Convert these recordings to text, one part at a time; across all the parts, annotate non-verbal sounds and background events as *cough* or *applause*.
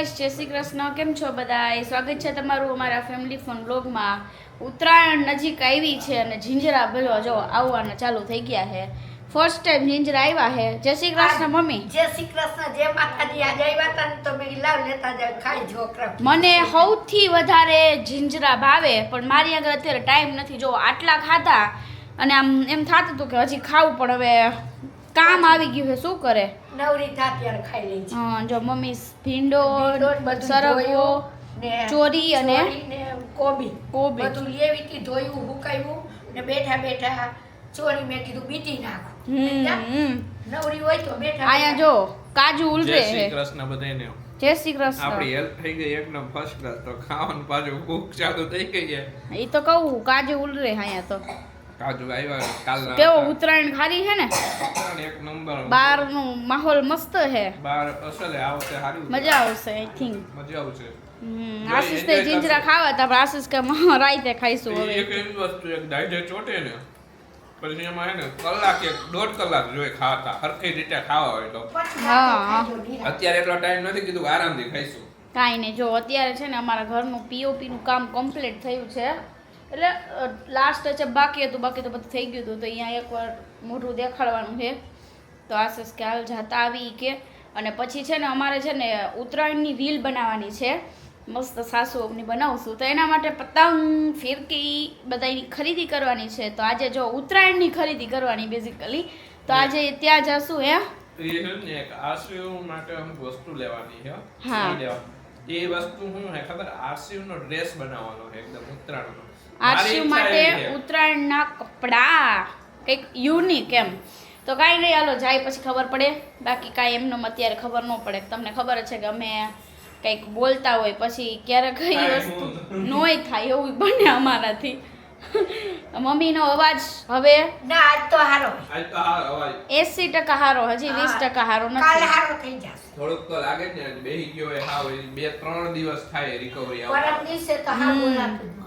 Guys જય શ્રી કૃષ્ણ. કેમ છો બધા સ્વાગત છે તમારું અમારા ફેમિલી ફોન બ્લોગમાં ઉત્તરાયણ નજીક આવી છે અને જીંજરા ભલો જો આવવાના ચાલુ થઈ ગયા છે. ફર્સ્ટ ટાઈમ જીંજરા આવ્યા છે. જય શ્રી કૃષ્ણ મમ્મી. જય શ્રી કૃષ્ણ. જય માતાજી આજે આવ્યા હતા ને તો મેં લાવ લેતા જાવ ખાઈ છોકરા મને સૌથી વધારે જીંજરા ભાવે પણ મારી આગળ અત્યારે ટાઈમ નથી. જો આટલા ખાધા અને આમ એમ થતું હતું કે હજી ખાવું પણ હવે કામ આવી ગયું છે શું કરે? નવરી થા ખાઈ લે છે. હા, જો મમ્મી ભીંડો સરગવો ચોરી અને કોબી. કોબી. બધું લેવી હતી ધોયું હુકાયું ને બેઠા બેઠા ચોરી મેં કીધું બીટી નાખું. નવરી હોય તો બેઠા અહીંયા જો કાજુ ઉલરે છે. કૃષ્ણ બધાને જય શ્રી આપણી કૃષ્ણ હેલ્પ થઈ ગઈ એકદમ ફર્સ્ટ ક્લાસ તો ખાવાનું પાછું ભૂખ ચાલુ થઈ ગઈ છે. એ તો કહું કાજુ ઉલરે અહીંયા તો. કાજુ આવ્યા કાલના કેવો ઉત્તરાયણ ખારી છે ને? ઉત્તરાયણ એક નંબર. બહારનો માહોલ મસ્ત છે. બાર અસલે આવશે સારું મજા આવશે આઈ થિંક મજા આવશે. આશીષ તે જીંજરા ખાવા તા આશીષ કે રાઈતે ખાઈશું હવે. એક એવી વસ્તુ એક દાઢે ચોટે ને પછી એમાં હે ને કલાક એક દોઢ કલાક જોઈએ ખાતા હરખી રીતે ખાવા હોય તો. હા. અત્યારે એટલો ટાઈમ નથી કીધું આરામથી ખાઈશું. કાંઈ નહીં જો અત્યારે છે ને અમારા ઘરનું પીઓપીનું કામ કમ્પ્લીટ થયું છે. એટલે લાસ્ટ ટચઅપ બાકી હતું બાકી તો બધું થઈ ગયું હતું. તો અહીંયા એકવાર મોઢું દેખાડવાનું છે. તો આશીષ કે હાલ જાતા આવી કે. અને પછી છે ને અમારે છે ને ઉત્તરાયણની રીલ બનાવવાની છે. મસ્ત સાસુઓની બનાવશું. તો એના માટે પતંગ ફિરકી બધાની ખરીદી કરવાની છે. તો આજે જો ઉત્તરાયણની ખરીદી કરવાની બેઝિકલી તો આજે ત્યાં જશું હે? માટે અમુક વસ્તુ લેવાની છે. હા. એ વસ્તુ શું હે ખબર? આરસીયુ નો ડ્રેસ બનાવવાનો છે એકદમ ઉત્તરાયણનો. આરસીયુ માટે ઉત્તરાયણના કપડાં. કંઈક યુનિક એમ. તો કાંઈ નહીં હાલો જાય પછી ખબર પડે. બાકી કાંઈ એમનેમ અત્યારે ખબર ન પડે. તમને ખબર છે કે અમે કંઈક બોલતા હોય પછી ક્યારેક કઈ વસ્તુ *laughs* નોય થાય એવું બને અમારાથી. *laughs* મમ્મીનો અવાજ હવે? ના આજ તો હારો. આજ તો આ અવાજ. એસી ટકા હારો હજી વીસ ટકા હારો કાલ નથી હારો થઈ જશે. થોડુંક તો લાગે જ ને બેહી ગયો હોય હા બે ત્રણ દિવસ થાય રિકવરી પરમ દિવસે તો હા હમ.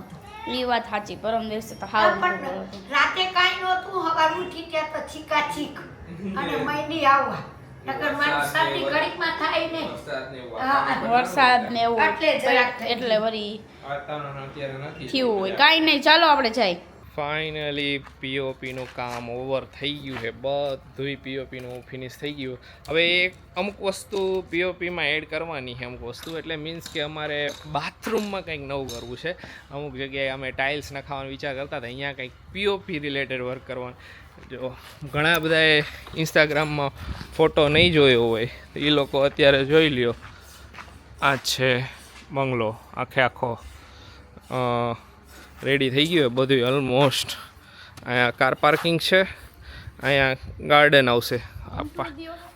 એ વાત સાચી પરમ દિવસે તો હાવ રાતે કાંઈ નહોતું હવાર ઉઠી ત્યાં તો છીકા છીક અને મહિની આવવા. ને વરસાદ ને. એવું એટલે વરી થયું હોય. કાંઈ નહીં ચાલો આપણે જાય ફાઇનલી પીઓપીનું કામ ઓવર થઈ ગયું છે. બધુંય પીઓપીનું ફિનિશ થઈ ગયું. હવે એક અમુક વસ્તુ પીઓપીમાં એડ કરવાની છે, અમુક વસ્તુ. એટલે મીન્સ કે અમારે બાથરૂમમાં કંઈક નવું કરવું છે. અમુક જગ્યાએ અમે ટાઇલ્સ નખાવાનો વિચાર કરતા હતા. અહીંયા કંઈક પીઓપી રિલેટેડ વર્ક કરવાનું. જો, ઘણા બધાએ ઇન્સ્ટાગ્રામમાં ફોટો નહીં જોયો હોય, તો એ લોકો અત્યારે જોઈ લ્યો. આ છે બંગલો, આખે આખો. રેડી થઈ ગયું બધું ઓલમોસ્ટ અહીંયા કાર પાર્કિંગ છે. અહીંયા ગાર્ડન આવશે.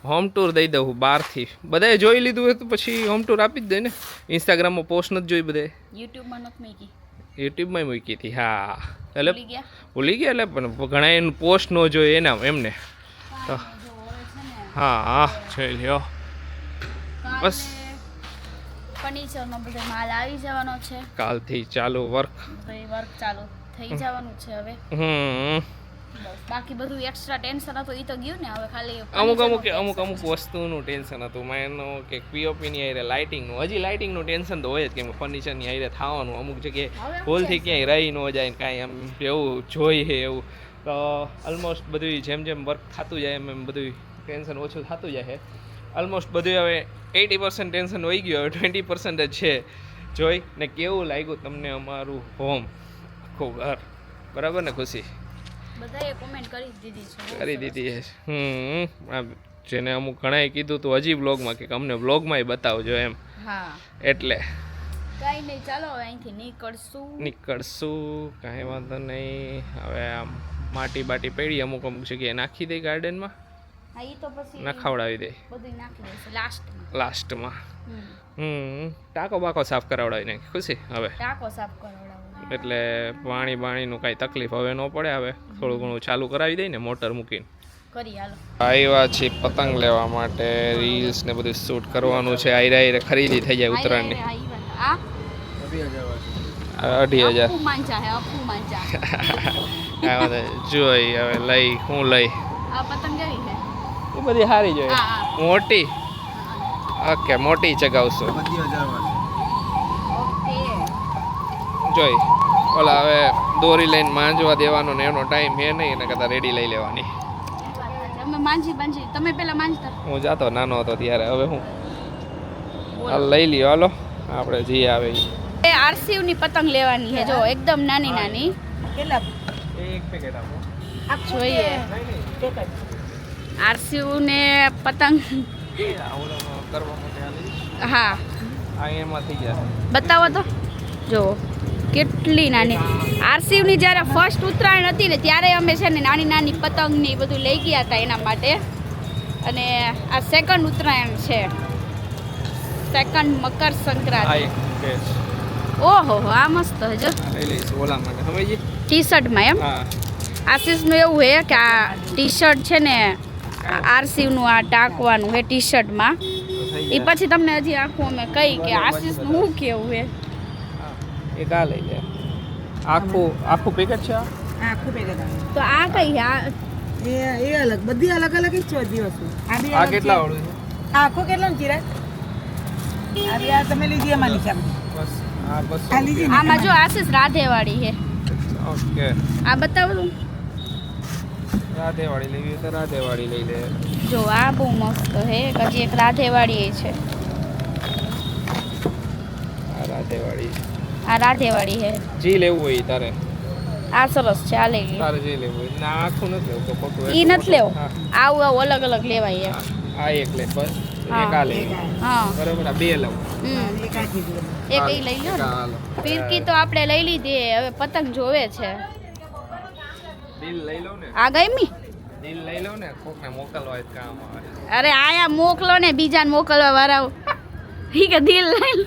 હોમ ટૂર દઈ દઉં બહારથી. બધાએ જોઈ લીધું હોય તો પછી હોમ ટૂર આપી જ દે ને. ઇન્સ્ટાગ્રામમાં પોસ્ટ નથી જોઈ બધાએ. યુટ્યુબમાં નથી મૂકી. યુટ્યુબમાં મૂકી હતી હા. એટલે ભૂલી ગયા? એટલે પણ ઘણા એનું પોસ્ટ ન જોઈએ એના એમને. હા હા જોઈ લ્યો. બસ. ફર્નિચરનો બધો માલ આવી જવાનો છે. કાલથી ચાલુ વર્ક વર્ક ચાલુ થઈ જવાનું છે હવે. હમ. બાકી બધું એક્સ્ટ્રા ટેન્શન હતું એ તો ગયું ને હવે ખાલી અમુક અમુક અમુક અમુક વસ્તુનું ટેન્શન હતું. માનો કે પીઓપીની હારે લાઇટિંગનું હજી લાઇટિંગનું ટેન્શન તો હોય જ કેમ ફર્નિચરની આઈરે થવાનું અમુક જગ્યાએ હવે ભૂલથી ક્યાંય રહી ન જાય ને કાંઈ એમ એવું જોઈ છે એવું. તો ઓલમોસ્ટ બધું જેમ જેમ વર્ક થતું જાય એમ એમ બધું ટેન્શન ઓછું થતું જાય. છે ઓલમોસ્ટ બધું હવે એટી પર્સન્ટ ટેન્શન હોઈ ગયું હવે ટ્વેન્ટી પર્સન્ટ જ છે. જોઈ ને કેવું લાગ્યું તમને અમારું હોમ આખું ઘર. બરાબર ને ખુશી? બધાએ કોમેન્ટ કરી દીધી છે. કરી દીધી છે. હમ જેને અમુક ઘણાએ કીધું તો હજી બ્લોગમાં કે અમને બ્લોગમાં બતાવજો એમ. હા. એટલે. કાંઈ નહીં ચાલો હવે અહીંથી નીકળશું. નીકળશું કાંઈ વાંધો નહીં. હવે આમ માટી બાટી પડી અમુક અમુક જગ્યાએ નાખી દઈ ગાર્ડનમાં હા એ તો પછી નખાવડાવી દે. બધું નાખી દઈશું લાસ્ટમાં લાસ્ટમાં હમ. ટાંકો બાકો સાફ કરાવડાવી નાખી ખુશી હવે. ટાંકો સાફ કરાવડાવવાનો. એટલે પાણી બાણીનું કાંઈ તકલીફ હવે ન પડે હવે. થોડું ઘણું ચાલુ કરાવી દઈ ને મોટર મૂકીને. આવ્યા છે પતંગ લેવા માટે. રીલ્સ ને બધું શૂટ કરવાનું છે. આયરા આયરે ખરીદી થઈ જાય ઉત્તરાયણની. અઢી હજાર. *laughs* જોઈ હવે લઈ હું લઈ. આ પતંગ કેવી છે? એ બધી સારી જોઈ હા, હા. મોટી? ઓકે મોટી ચગાવશો બધી હજાર વાળી ઓકે. જોઈ ઓલા હવે દોરી લઈને માંજવા દેવાનો ને એનો ટાઈમ હે નહીં એના કરતાં રેડી લઈ લેવાની. અમે માંજી માંજી. તમે પેલા માંજતા. હું જાતો નાનો હતો ત્યારે. હવે હું? લઈ લ્યો હાલો. આપણે જઈ આવે એ આરસીયુ ની પતંગ લેવાની છે. જો એકદમ નાની નાની. કેટલા? એક પેકેટ આપો. જોઈએ. આરસીયુ ને પતંગ. હા. બતાવો તો. જો કેટલી નાની. આરસીવની જ્યારે ફર્સ્ટ ઉત્તરાયણ હતી ને ત્યારે અમે છે ને નાની નાની પતંગ ને બધું લઈ ગયા હતા એના માટે. અને આ સેકન્ડ ઉત્તરાયણ છે. સેકન્ડ મકર સંક્રાંતિ. ઓહો આ મસ્ત હજો ટી શર્ટમાં એમ? આશીષનું એવું છે કે આ ટી શર્ટ છે ને આરસીવનું આ ટાંકવાનું છે ટી શર્ટમાં એ પછી તમને હજી આખું અમે કહી કે આશીષનું શું કેવું હે? હા, એક આ લઈ લે. આખું આખું પેકેટ છે આખું પેકેટ તો આ કઈ છે? આ એ એ અલગ બધી અલગ અલગ જ છે બધી વસ્તુ. આ બી આ કેટલા વાળું છે? આખું કેટલાનું ચિરાગ? આ બી આ તમે લીધી એમાં નીચે બસ આ બસ આ લીધી આમાં જો આશીષ રાધેવાળી છે ઓકે. આ બતાવો રાધેવાળી લેવી હોય તો રાધેવાળી લઈ લે. જો આ બહુ મસ્ત હે હજી એક રાધેવાળી એ છે. આ રાધેવાળી. આ રાધેવાળી હે જી લેવું હોય તારે. આ સરસ છે આ લઈ તારે જે લેવું હોય. ના આખું નથી લેવું તો ખોટું ઈ નથી લેવો. આવું આવું અલગ અલગ લેવાય આ એક લે બસ. એક આ લે. હા. બરાબર આ બે લઉં. એક ઈ લઈ લો ને. આ ફિરકી તો આપણે લઈ લીધી હવે પતંગ જોવે છે. આ ગમી? અરે આયા મોકલો ને બીજાને મોકલવા વાળા ઠીક હે દિલ લઈ લો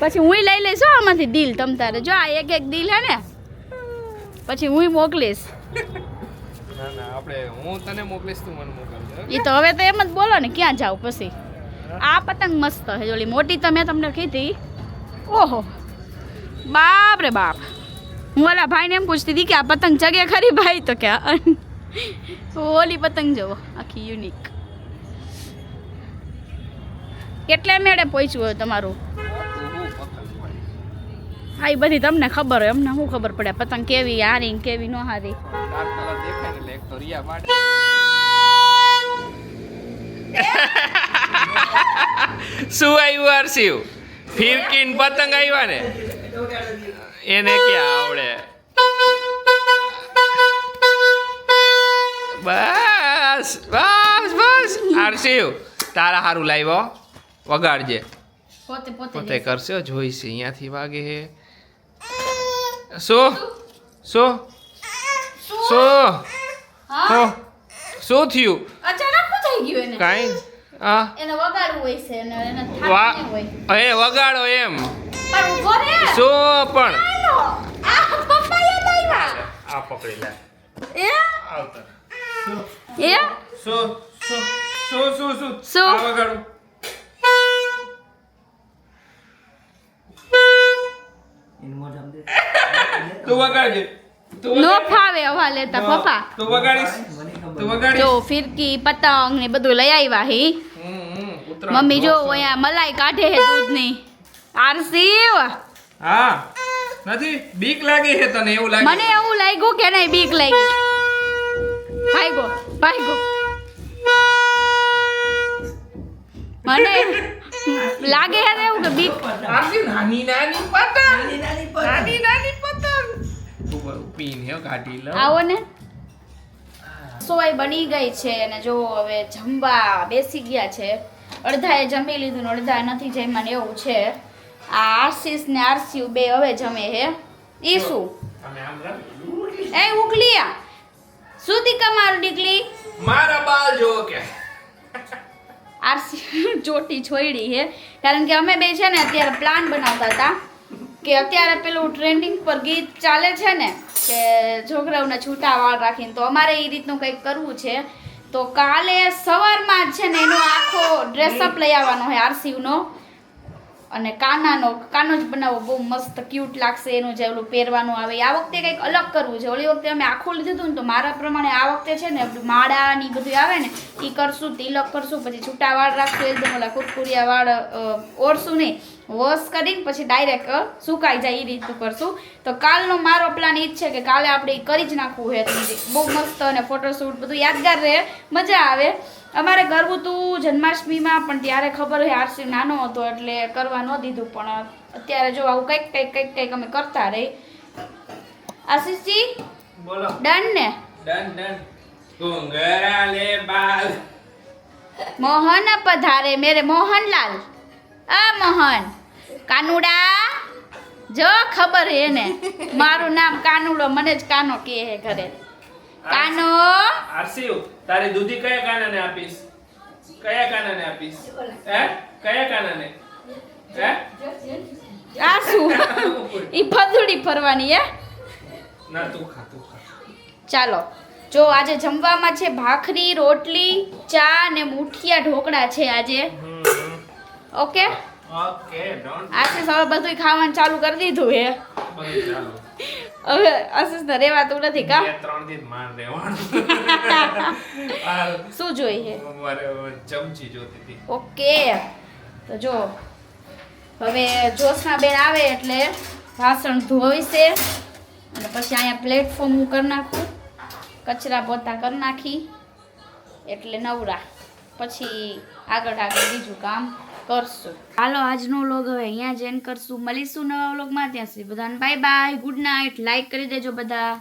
પછી હું લઈ લઈશ આમાંથી દિલ તમ તારે. જો આ એક એક દિલ હે ને પછી હું મોકલીશ એ તો હવે તો એમ જ બોલો ને ક્યાં જાવ પછી? આ પતંગ મસ્ત છે ઓલી મોટી તો મેં તમને કીધી. ઓહો. બાપ રે બાપ. હું ઓલા ભાઈને એમ પૂછતી હતી કે આ પતંગ જગે ખરી ભાઈ? તો કે. ઓલી પતંગ જવો, આખી યુનિક કેટલા મેળે પહોંચ્યું હોય તમારું. હા, એ બધી તમને ખબર હોય, અમને શું ખબર પડે? પતંગ કેવી, હારી કેવી, નો હારી? *laughs* શું આવ્યું હર્ષિવ ફિરકીન પતંગ આવ્યા ને? એને ક્યાં આવડે? બસ બસ બસ. આરસીવ તારા હારું લાવ્યો વગાડજે. પોતે પોતે પોતે કરશે જોઈશે અહીંયાથી વાગે હે શું? શું? શું? હો? શું થયું? અચાનક શું થઈ ગયું એને? કાઈ હા. એને વગાડવું હોય છે એને એને થાક હોય. એ વગાડો એમ. પણ ઊભો રે. શું પણ? હાલો આ પપ્પા યાદ આ પકડી લે. એ? આવતર એ? શું શું શું શું શું? શું? આ વગાડું. તું વગાડજે. નો ફાવે હવા લેતા પપ્પા. તું વગાડીશ. તું વગાડીશ. જો ફિરકી પતંગ ને બધું લઈ આવ્યા હી. મમ્મી જો. અહીંયા મલાઈ કાઢે હે દૂધની. આરસી હા. નથી? બીક લાગી છે તને એવું લાગે મને એવું લાગ્યું કે નહીં બીક લાગી. ભાઈગો ભાઈગો. મને લાગે છે એવું કે બીક. આરતી નાની નાની પતંગ. નાની નાની પતંગ. ઉપર પીન હે કાઢી લો. આવો ને. સોય બની ગઈ છે અને જો હવે જમવા બેસી ગયા છે. અડધાએ જમી લીધું ને અડધા નથી જમ્યા ને એવું છે. આ આરસીસ ને આરસીયુ બે હવે જમે હે. ઈ શું. એ ઉકલિયા સુધી કમારું દીકલી મારા બાલ જો કે. આરસી *laughs* ચોટી છોડી હે. કારણ કે અમે બે છે ને અત્યારે પ્લાન બનાવતા હતા કે અત્યારે પેલું ટ્રેન્ડિંગ પર ગીત ચાલે છે ને કે છોકરાઓને છૂટા વાળ રાખીને તો અમારે એ રીતનું કંઈક કરવું છે. તો કાલે સવારમાં જ છે ને એનો આખો ડ્રેસઅપ લઈ આવવાનો હોય આરસીવનો અને કાનાનો કાનો જ બનાવો બહુ મસ્ત ક્યુટ લાગશે એનું જે ઓલું પહેરવાનું આવે. આ વખતે કંઈક અલગ કરવું છે. ઓલી વખતે અમે આખું લીધું હતું ને તો મારા પ્રમાણે આ વખતે છે ને માળા ને બધું આવે ને એ કરશું, તિલક કરશું, પછી છૂટા વાળ રાખશું, એકદમ ઓલા કુરકુરિયા વાળ ઓરશું નહીં. વોશ કરીને પછી ડાયરેક્ટ સુકાઈ જાય એ રીતનું કરશું તો કાલનો મારો પ્લાન એ જ છે કે કાલે આપણે કરી જ નાખવું હે બહુ મસ્ત અને ફોટોશૂટ બધું યાદગાર રહે મજા આવે. અમારે કરવું હતું જન્માષ્ટમીમાં પણ ત્યારે ખબર હોય આરસી નાનો હતો એટલે કરવા ન દીધું પણ અત્યારે જો આવું કંઈક કંઈક કંઈક કંઈક અમે કરતા રહી. આશીષજી? બોલો. ડન ને? ડન ડન ઘુંઘરા બાલ. મોહન પધારે મેરે મોહનલાલ. આ મોહન. કાનુડા? જો ખબર હે ને મારું નામ કાનુડો મને જ કાનો કહે હે ઘરે. કાનો? આરસીયુ તારી દૂધી કયા કાનાને આપીશ? કયા કાનાને આપીશ? હે? કયા કાનાને? હે? આ શું ઈ ફદુડી ફરવાની હે? ના તું ખા તું ખા. ચાલો. જો આજે જમવામાં છે ભાખરી રોટલી ચા ને મુઠિયા ઢોકળા છે આજે. ઓકે? ઓકે ડોન્ટ આશીષ હવે બધું ખાવાનું ચાલુ કરી દીધું હે હવે આશીષ ને રેવાતું નથી કા? ત્રણ દિન માર રેવાનું *laughs* શું જોઈએ મારે ચમચી જોતી હતી. ઓકે. તો જો હવે જોશના બેન આવે એટલે વાસણ ધોઈશે અને પછી અહીંયા પ્લેટફોર્મ હું કરી નાખું. કચરા પોતા કરી નાખી. એટલે નવરા. પછી આગળ આગળ બીજું કામ. કરશું. હાલો, આજનો વ્લોગ હવે અહીંયા જ એન્ડ કરશું. મળીશું નવા વ્લોગમાં ત્યાં સુધી બધાને bye bye good night like કરી દેજો બધા.